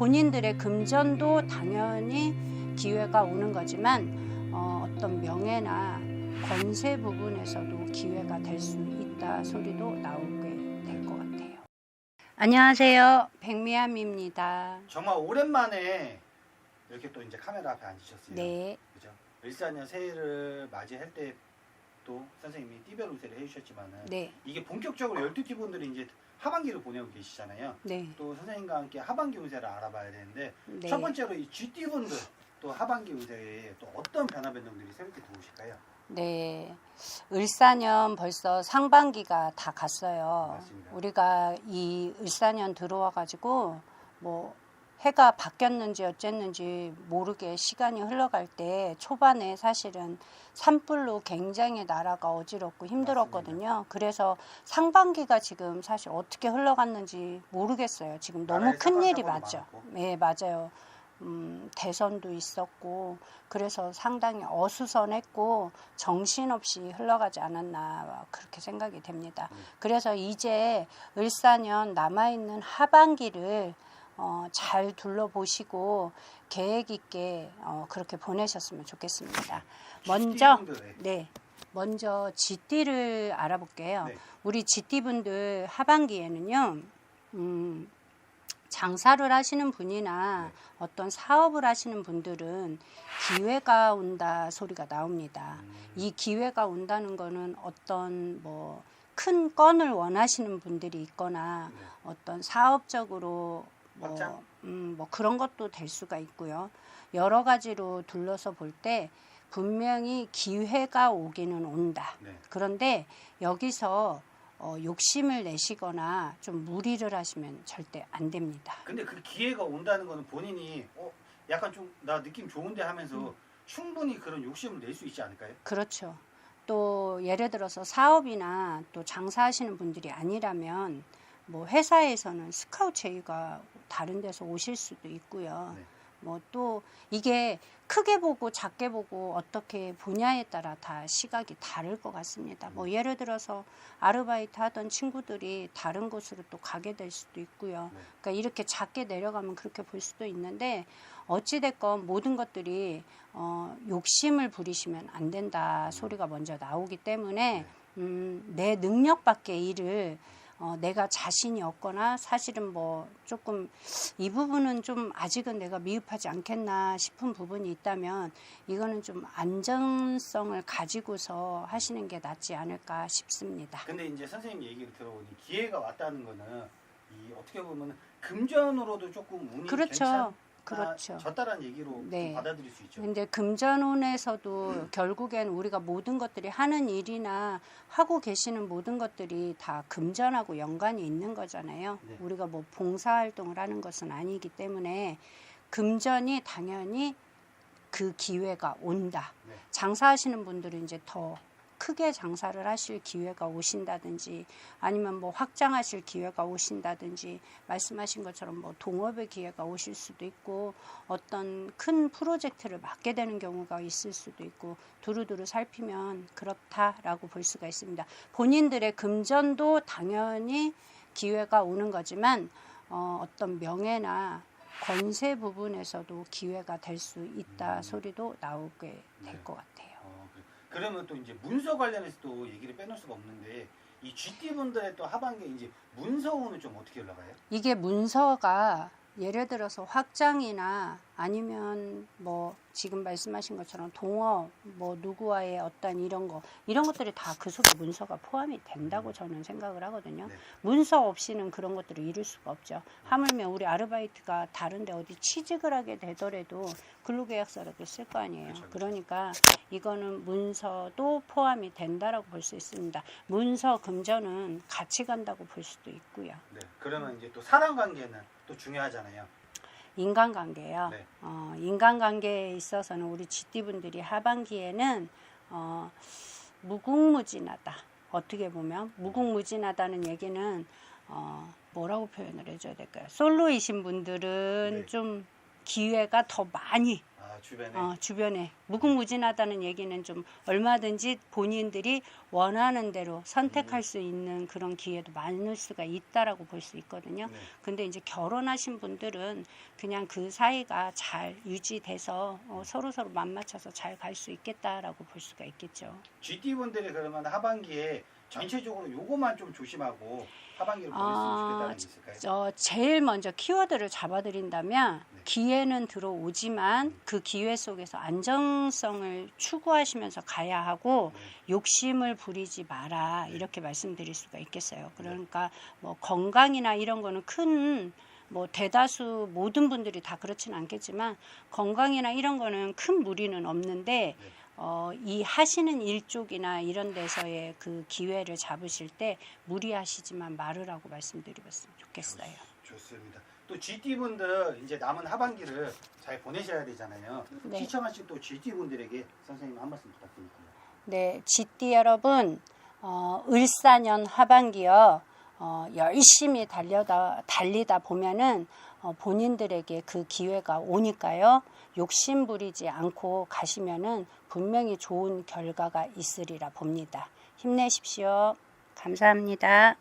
본인들의 금전도 당연히 기회가 오는 거지만 어, 어떤 명예나 권세 부분에서도 기회가 될 수 있다 소리도 나오게 될 것 같아요. 안녕하세요. 백미암입니다. 정말 오랜만에 이렇게 또 이제 카메라 앞에 앉으셨어요. 네, 그죠? 일사년 새해를 맞이할 때 또 선생님이 띠별 운세를 해주셨지만은 네, 이게 본격적으로 12띠 분들이 이제 하반기를 보내고 계시잖아요. 네, 또 선생님과 함께 하반기 운세를 알아봐야 되는데 네. 첫 번째로 이 GT 분들 또 하반기 운세에 또 어떤 변화 변동들이 새롭게 들어오실까요? 네. 을사년 벌써 상반기가 다 갔어요. 맞습니다. 우리가 이 을사년 들어와 가지고 뭐 해가 바뀌었는지 어쨌는지 모르게 시간이 흘러갈 때 초반에 사실은 산불로 굉장히 나라가 어지럽고 힘들었거든요. 그래서 상반기가 지금 사실 어떻게 흘러갔는지 모르겠어요. 지금 너무 큰 일이 맞죠. 사고도 네, 맞아요. 음, 대선도 있었고 그래서 상당히 어수선했고 정신없이 흘러가지 않았나 그렇게 생각이 됩니다. 음. 그래서 이제 을사년 남아있는 하반기를 어, 잘 둘러보시고 계획 있게 어, 그렇게 보내셨으면 좋겠습니다. 먼저 네. 네, 먼저 GT를 알아볼게요. 네. 우리 GT 분들 하반기에는요, 음, 장사를 하시는 분이나 네. 어떤 사업을 하시는 분들은 기회가 온다 소리가 나옵니다. 음, 이 기회가 온다는 거는 어떤 뭐 큰 건을 원하시는 분들이 있거나 네. 어떤 사업적으로 뭐? 음, 뭐 그런 것도 될 수가 있고요. 여러 가지로 둘러서 볼 때 분명히 기회가 오기는 온다. 네. 그런데 여기서 어, 욕심을 내시거나 좀 무리를 하시면 절대 안 됩니다. 근데 그 기회가 온다는 거는 본인이 어 약간 좀 나 느낌 좋은데 하면서 음. 충분히 그런 욕심을 낼 수 있지 않을까요? 그렇죠. 또 예를 들어서 사업이나 또 장사하시는 분들이 아니라면 뭐 회사에서는 스카우트 제의가 다른 데서 오실 수도 있고요. 네. 뭐또 이게 크게 보고 작게 보고 어떻게 보냐에 따라 다 시각이 다를 것 같습니다. 뭐 예를 들어서 아르바이트 하던 친구들이 다른 곳으로 또 가게 될 수도 있고요. 네. 그러니까 이렇게 작게 내려가면 그렇게 볼 수도 있는데 어찌됐건 모든 것들이 어, 욕심을 부리시면 안 된다 소리가 먼저 나오기 때문에 음, 내 능력 밖의 일을 어, 내가 자신이 없거나 사실은 뭐 조금 이 부분은 좀 아직은 내가 미흡하지 않겠나 싶은 부분이 있다면 이거는 좀 안전성을 가지고서 하시는 게 낫지 않을까 싶습니다. 근데 이제 선생님 얘기를 들어보니 기회가 왔다는 거는 이 어떻게 보면 금전으로도 조금 운이 그렇죠. 그렇죠. 졌다라는 얘기로 좀 네. 받아들일 수 있죠. 근데 금전운에서도 결국엔 우리가 모든 것들이 하는 일이나 하고 계시는 모든 것들이 다 금전하고 연관이 있는 거잖아요. 네. 우리가 뭐 봉사활동을 하는 것은 아니기 때문에 금전이 당연히 그 기회가 온다. 네. 장사하시는 분들은 이제 더 크게 장사를 하실 기회가 오신다든지 아니면 뭐 확장하실 기회가 오신다든지 말씀하신 것처럼 뭐 동업의 기회가 오실 수도 있고 어떤 큰 프로젝트를 맡게 되는 경우가 있을 수도 있고 두루두루 살피면 그렇다라고 볼 수가 있습니다. 본인들의 금전도 당연히 기회가 오는 거지만 어, 어떤 명예나 권세 부분에서도 기회가 될 수 있다 음. 소리도 나오게 될 네. 것 같아요. 어, 그래. 그러면 또 이제 문서 관련해서 또 얘기를 빼놓을 수가 없는데 이 GT 분들의 또 하반기에 이제 문서운은 좀 어떻게 올라가요? 이게 문서가 예를 들어서 확장이나 아니면 뭐 지금 말씀하신 것처럼 동업 뭐 누구와의 어떤 이런 거 이런 것들이 다 그 속에 문서가 포함이 된다고 저는 생각을 하거든요. 네. 문서 없이는 그런 것들을 이룰 수가 없죠. 하물며 우리 아르바이트가 다른데 어디 취직을 하게 되더라도 근로계약서라도 쓸거 아니에요. 그렇죠. 그러니까 이거는 문서도 포함이 된다라고 볼 수 있습니다. 문서 금전은 같이 간다고 볼 수도 있고요. 네. 그러면 이제 또 사람 관계는 또 중요하잖아요. 인간관계요. 네. 어, 인간관계에 있어서는 우리 GT분들이 하반기에는 어, 무궁무진하다. 어떻게 보면 무궁무진하다는 얘기는 어, 뭐라고 표현을 해줘야 될까요? 솔로이신 분들은 네. 좀 기회가 더 많이 아, 주변에 어, 주변에 무궁무진하다는 얘기는 좀 얼마든지 본인들이 원하는 대로 선택할 수 있는 그런 기회도 많을 수가 있다라고 볼 수 있거든요. 네. 근데 이제 결혼하신 분들은 그냥 그 사이가 잘 유지돼서 어, 서로 서로 맞맞춰서 잘 갈 수 있겠다라고 볼 수가 있겠죠. GT 분들이 그러면 하반기에 전체적으로 요거만 좀 조심하고 하반기를 보냈으면 아, 좋겠다는 게 있을까요? 저 제일 먼저 키워드를 잡아드린다면 네. 기회는 들어오지만 그 기회 속에서 안정성을 추구하시면서 가야 하고 네. 욕심을 부리지 마라 네. 이렇게 말씀드릴 수가 있겠어요. 그러니까 뭐 건강이나 이런 거는 큰뭐 대다수 모든 분들이 다 그렇지는 않겠지만 건강이나 이런 거는 큰 무리는 없는데 네. 어, 이 하시는 일 쪽이나 이런 데서의 그 기회를 잡으실 때 무리하시지만 말으라고 말씀드리겠으면 좋겠어요. 좋습니다. 또 GT 분들 이제 남은 하반기를 잘 보내셔야 되잖아요. 네. 시청하신 또 GT 분들에게 선생님 한 말씀 부탁드립니다. 네, GT 여러분, 어, 을사년 하반기요, 어, 열심히 달려다, 달리다 보면은 어, 본인들에게 그 기회가 오니까요, 욕심 부리지 않고 가시면은 분명히 좋은 결과가 있으리라 봅니다. 힘내십시오. 감사합니다.